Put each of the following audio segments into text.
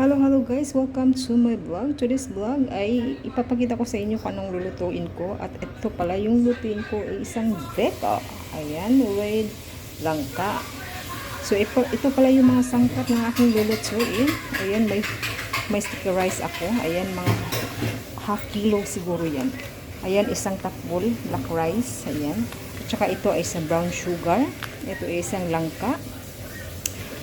Hello, hello guys! Welcome to my vlog. Today's vlog ay ipapakita ko sa inyo kung anong lulutuin ko. At ito pala yung lutuin ko ay isang beko. Ayan, with langka. So ito, ito pala yung mga sangkap ng aking lulutuin. Ayan, may, may sticky rice ako. Ayan, mga half kilo siguro yan. Ayan, isang tapol, black rice. Ayan. At saka ito ay isang brown sugar. Ito ay isang langka.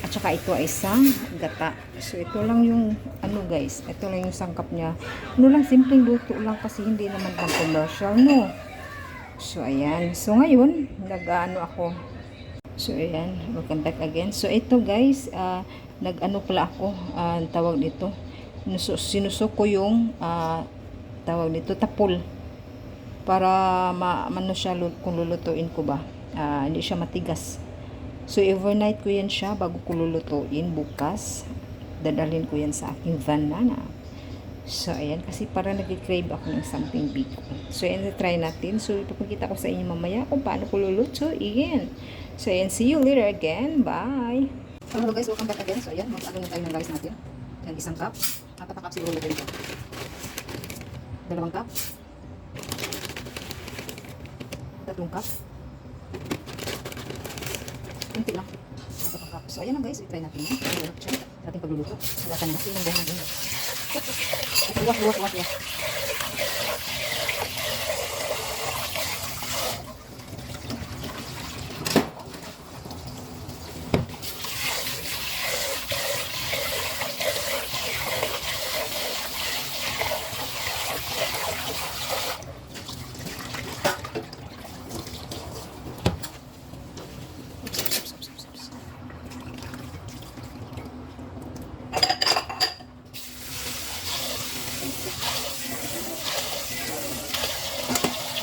At saka ito ay isang gata. So ito lang yung ano guys, ito lang yung sangkap niya. Ano lang simpleng luto lang kasi hindi naman pang commercial no. So ayan. So ngayon, nag-ano ako. So ayan, welcome back again. So ito guys, ah, nag-ano pala ako, ah, tawag. Sinuso- Sinusok ko yung ah, tawag dito tapol para ma ano siya kung lulutuin ko ba. Ah, hindi siya matigas. So, overnight ko yan siya bago ko lulutuin bukas. Dadalhin ko yan sa aking van na na. So, ayan. Kasi para nag-crave ako ng something big. So, ayan. Try natin. So, ipapakita ko sa inyo mamaya kung paano ko lulutuin. So, ayan. See you later again. Bye! Hello guys. Welcome back again. So, ayan. Mag-ano na tayo ng rice natin. Yan. Isang cup. Apat na cup siguro na dito. Dalawang cup. Tatlong cup. Kunti lang. Apat ang cup. So, ayan na guys. I-try natin yan. Ayan na. Sa ating pagluluto. Sugatan natin ng buhay ng 我我我我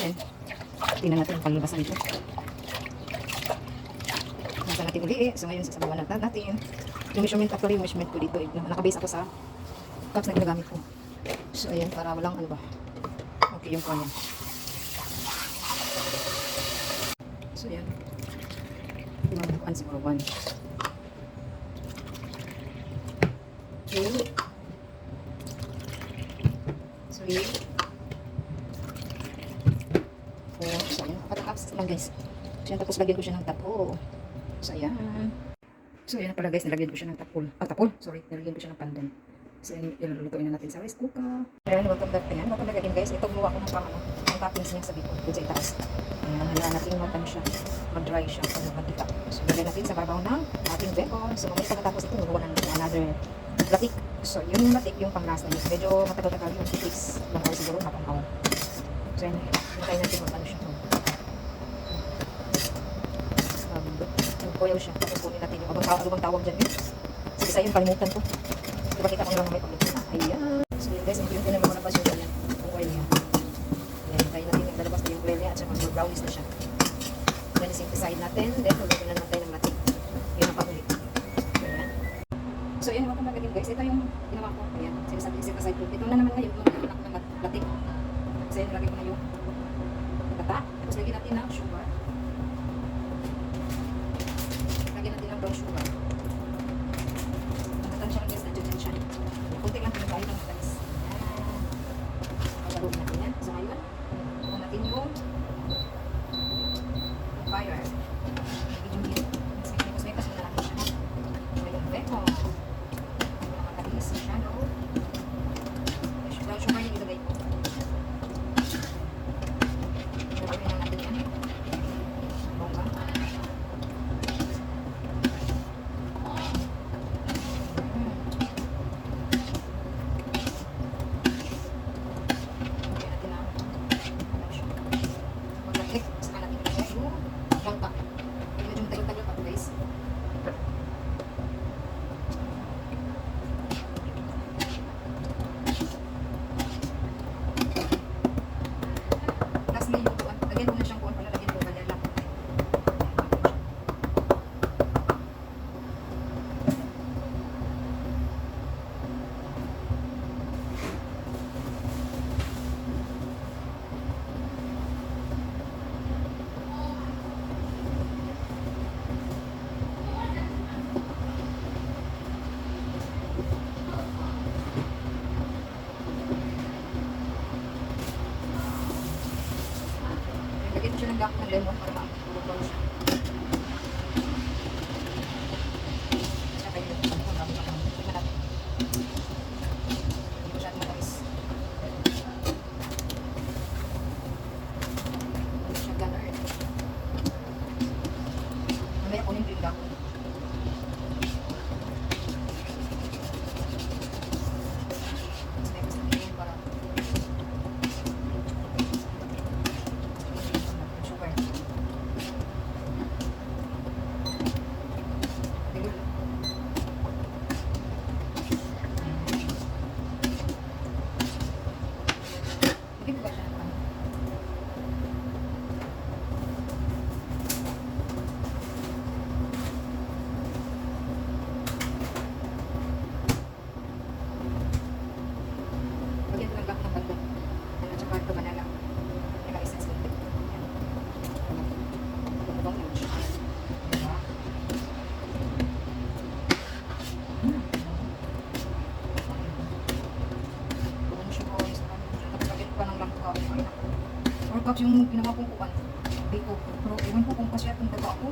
Ayan. Tingnan natin ang panglabas dito. Nasa natin uli. So ngayon sasabawan natin natin. Yung measurement actually, yung measurement ko dito. Eh, nakabase ako sa cups na ginagamit ko. So ayan, para walang ano ba. Okay yung kanya. So ayan. Limang siguro one. Two. Three. four. So, ayan. Na lang, guys. So, yan. Tapos, lagyan ko siya ng tapo. So, ayan. So, ayan na pala, guys. Nilagyan ko siya ng tapol. Ah, tapol. Sorry. Nilagyan ko siya ng pandan. So, ayan. Ilulutuin na natin sa rice cooker. Ayan. Welcome back. Ayan. Welcome back again, guys. Ito, gumawa ko ng pang, ano, ang toppings niya sa biko. Doon sa itaas. Ayan. Halaan natin mag, ano siya. Mag-dry siya. Ano, mag-dita. So, lagyan natin sa babaw ng ating bacon. So, mamaya pagkatapos ito, magawa na natin another latik. So, yun yung latik, yung pang-last na yun. Medyo matagal-tagal yung six. Lang hour siguro, napang hour. So, yan. Hintayin natin mag ano siya. Nag-boil siya. Tapos kunin natin yung abang tawag, ano bang tawag dyan yun? Sige, sa yun, kalimutan ko. Diba kita ko lang may pagluto na. Ayan. So, yun guys, yung mo na ba siya yan? Yung oil niya. Ayan, hintayin natin yung lalabas na yung oil niya at saka mag-brownies na siya. Then, ising natin. Then, lulutin na natin ng latik. Yun ang pahuli. Ayan. So, yun, welcome back again guys. Ito yung ginawa ko. Ayan, sinasabi set aside ko. Ito na naman ngayon, mga anak ng latik. Yun, nilagay ko na yung gata. Tapos, lagyan natin ng sugar. Lagyan Okay. Tapos yung pinangakong kuwan, dito. Pero iwan ko kung kasi atong daga ko.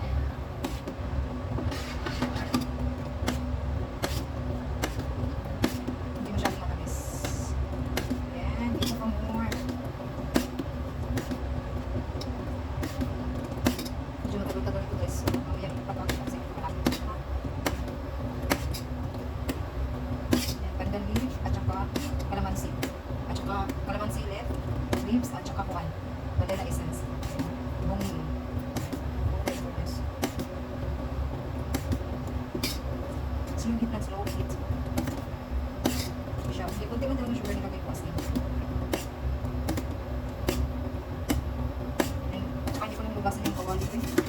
So, yung gitna, slow heat. Siya, okay, kunti man talaga sugar nilagay ko kasi. Ayun, saka hindi ko nang lugasan yung kawali ko eh.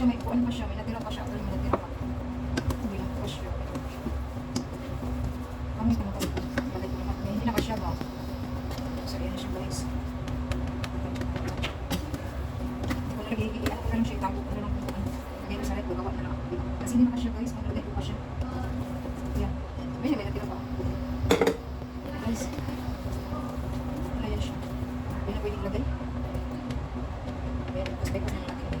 siya, may kuan pa siya, may natira pa siya, or may natira pa. Hindi lang po siya. Kami ko natin, balik naman. May hindi na pa siya ba? So, ayan siya guys. Wala lagi, ano ko lang siya, itampo ko na lang kukuan. Lagay ko sa rep, gagawa na lang. Kasi hindi na pa siya guys, maglagay ko pa siya. Ayan. May may natira pa. Guys. Wala yan siya. Hindi na pwedeng lagay. Ayan, tapos tayo ko na natin.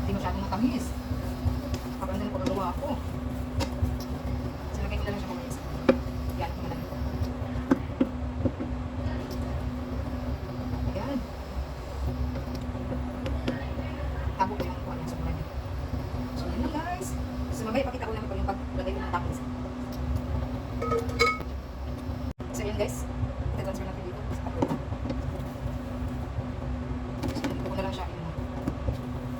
Hindi masyadong matamis. Kapag na pagagawa ako. Sinagay ko na lang siya kumain. Yan, kumain. Ayan. Tago ko yung kuha niya So, yun lang guys. So, mamaya pakita ko naman pag yung paglagay ko ng toppings. So, yun guys. Ita-transfer natin dito sa kapit. So, dito ko na lang siya yun.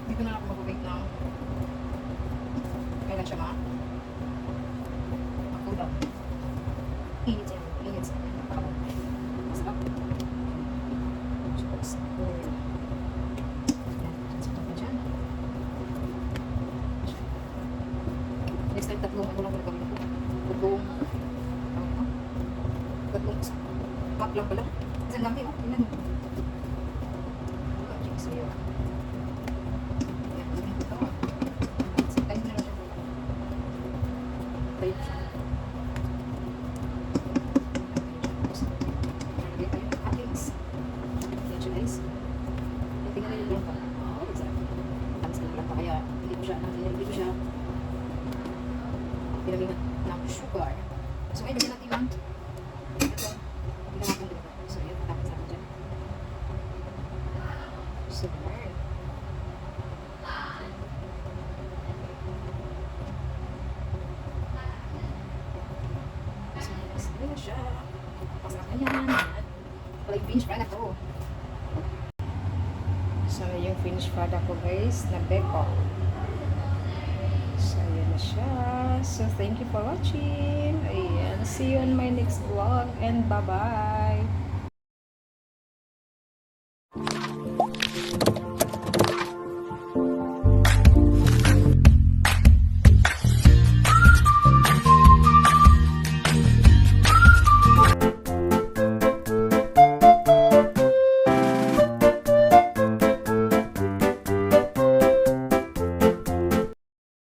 Dito na lang ako mag-wait ng kailan siya ma? Mag-cool down. Init siya. Init siya. Napakabang. Masarap. Cheers. Yan. Transfer natin dyan. Next time, tatlong ano lang gagawin ko. Tatlong, ano ito? Tatlong isa. Lang pala. Ang dami, oh. Tingnan mo. Ah, cheers sa'yo. Yan, gawin ko ito. Tayo na lang siya. Tayo na siya. Lagay tayo ng toppings. Yan siya, guys. Yan, tingnan niyo yung langka. Oh, it's sarap. Tamis ng langka, kaya hindi ko siya, hindi ko siya pinamina ng sugar. So, ngayon, lagyan natin lang ito. Hindi natin dito. So, yun, tapos natin dyan. Sugar. So, sige na siya. Pasarap na yan. Pala yung finish product ko. So, yung finished product ko guys, na beko. So, ayan na siya. So, thank you for watching. Ayan. See you on my next vlog. And bye-bye.